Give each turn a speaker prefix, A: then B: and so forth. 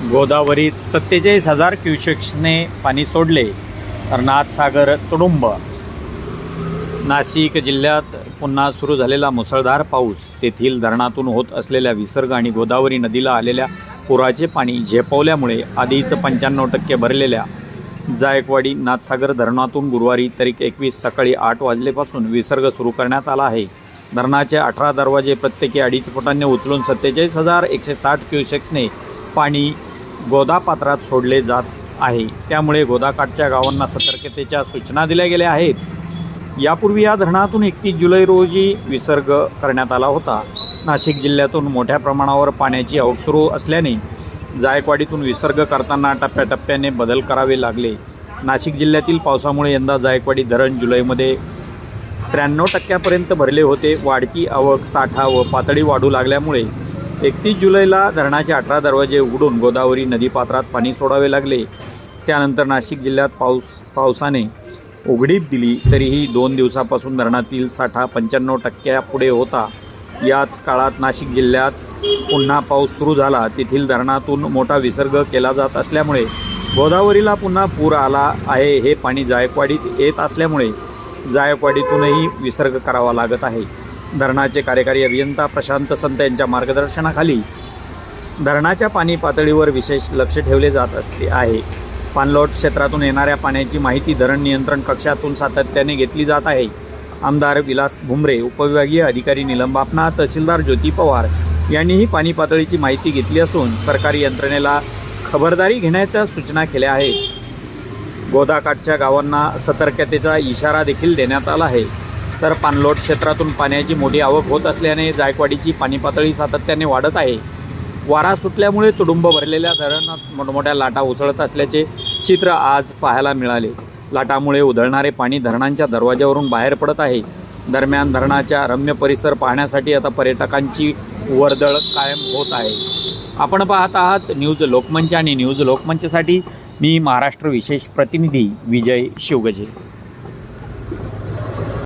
A: गोदावरीत सत्तेचाळीस हजार क्युसेक्सने पाणी सोडले. तर नाथसागर तुडुंब. नाशिक जिल्ह्यात पुन्हा सुरू झालेला मुसळधार पाऊस. तेथील धरणातून होत असलेल्या विसर्ग आणि गोदावरी नदीला आलेल्या पुराचे पाणी झेपवल्यामुळे आधीच पंच्याण्णव टक्के भरलेल्या जायकवाडी नाथसागर धरणातून गुरुवारी तारीख एकवीस सकाळी आठ वाजलेपासून विसर्ग सुरू करण्यात आला आहे. धरणाचे अठरा दरवाजे प्रत्येकी अडीच फुटांनी उचलून सत्तेचाळीस हजार एकशे साठ क्युसेक्सने पाणी गोदापात्रात सोडले जात आहे. त्यामुळे गोदाकाठच्या गावांना सतर्कतेच्या सूचना दिल्या गेल्या आहेत. यापूर्वी या धरणातून एकतीस जुलै रोजी विसर्ग करण्यात आला होता. नाशिक जिल्ह्यातून मोठ्या प्रमाणावर पाण्याची आवक सुरू असल्याने जायकवाडीतून विसर्ग करताना टप्प्याटप्प्याने बदल करावे लागले. नाशिक जिल्ह्यातील पावसामुळे यंदा जायकवाडी धरण जुलैमध्ये त्र्याण्णव टक्क्यापर्यंत भरले होते. वाढती आवक साठा व पातळी वाढू लागल्यामुळे एकतीस जुलैला धरणाचे अठरा दरवाजे उघडून गोदावरी नदीपात्रात पाणी सोडावे लागले. त्यानंतर नाशिक जिल्ह्यात पाऊस पावसाने उघडीप दिली तरीही दोन दिवसापासून धरणातील साठा पंच्याण्णव टक्क्या पुढे होता. याच काळात नाशिक जिल्ह्यात पुन्हा पाऊस सुरू झाला. तेथील धरणातून मोठा विसर्ग केला जात असल्यामुळे गोदावरीला पुन्हा पूर आला आहे हे पाणी जायकवाडीत येत असल्यामुळे जायकवाडीतूनही विसर्ग करावा लागत आहे. धरणाचे कार्यकारी अभियंता प्रशांत संत यांच्या मार्गदर्शनाखाली धरणाच्या पाणी पातळीवर विशेष लक्ष ठेवले जात असले आहे. पाणलोट क्षेत्रातून येणाऱ्या पाण्याची माहिती धरण नियंत्रण कक्षातून सातत्याने घेतली जात आहे. आमदार विलास भुमरे उपविभागीय अधिकारी निलम बापना तहसीलदार ज्योती पवार यांनीही पाणी पातळीची माहिती घेतली असून सरकारी यंत्रणेला खबरदारी घेण्याच्या सूचना केल्या आहेत. गोदाकाठच्या गावांना सतर्कतेचा इशारा देखील देण्यात आला आहे. तर पाणलोट क्षेत्रातून पाण्याची मोठी आवक होत असल्याने जायकवाडीची पाणी पातळी सातत्याने वाढत आहे. वारा सुटल्यामुळे तुडुंब भरलेल्या धरणात मोठमोठ्या लाटा उसळत असल्याचे चित्र आज पाहायला मिळाले. लाटामुळे उधळणारे पाणी धरणांच्या दरवाज्यावरून बाहेर पडत आहे. दरम्यान धरणाच्या रम्य परिसर पाहण्यासाठी आता पर्यटकांची वर्दळ कायम होत आहे. आपण पाहत आहात न्यूज लोकमंच आणि न्यूज लोकमंचसाठी मी महाराष्ट्र विशेष प्रतिनिधी विजय शिवगजे.